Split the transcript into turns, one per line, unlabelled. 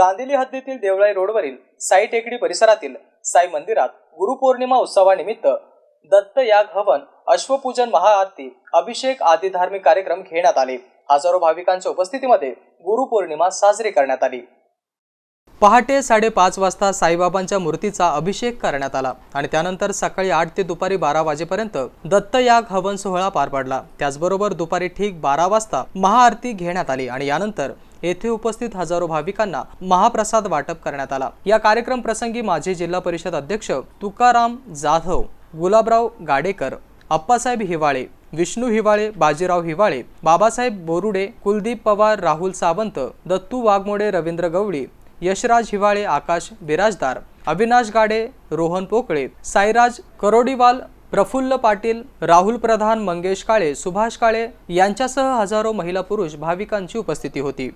गांधीली हद्दीतील देवळाई रोडवरील साई टेकडी परिसरातील साई मंदिरात गुरुपौर्णिमा उत्सवानिमित्त दत्त याग हवन अश्वपूजन महाआरती अभिषेक आदी धार्मिक कार्यक्रम घेण्यात आले. हजारो भाविकांच्या उपस्थितीमध्ये गुरुपौर्णिमा साजरी करण्यात आली. पहाटे साडेपाच वाजता साईबाबांच्या मूर्तीचा अभिषेक करण्यात आला आणि त्यानंतर सकाळी आठ ते दुपारी बारा वाजेपर्यंत दत्तयाग हवन सोहळा पार पडला. त्याचबरोबर दुपारी ठीक बारा वाजता महाआरती घेण्यात आली आणि यानंतर येथे उपस्थित हजारो भाविकांना महाप्रसाद वाटप करण्यात आला. या कार्यक्रम प्रसंगी माजी जिल्हा परिषद अध्यक्ष तुकाराम जाधव गुलाबराव गाडेकर अप्पासाहेब हिवाळे विष्णू हिवाळे बाजीराव हिवाळे बाबासाहेब बोरुडे कुलदीप पवार राहुल सावंत दत्तू वाघमोडे रवींद्र गवळी यशराज हिवाळे आकाश बिराजदार अविनाश गाडे रोहन पोकळे साईराज करोडीवाल प्रफुल्ल पाटील राहुल प्रधान मंगेश काळे सुभाष काळे यांच्यासह हजारो महिला पुरुष भाविकांची उपस्थिती होती.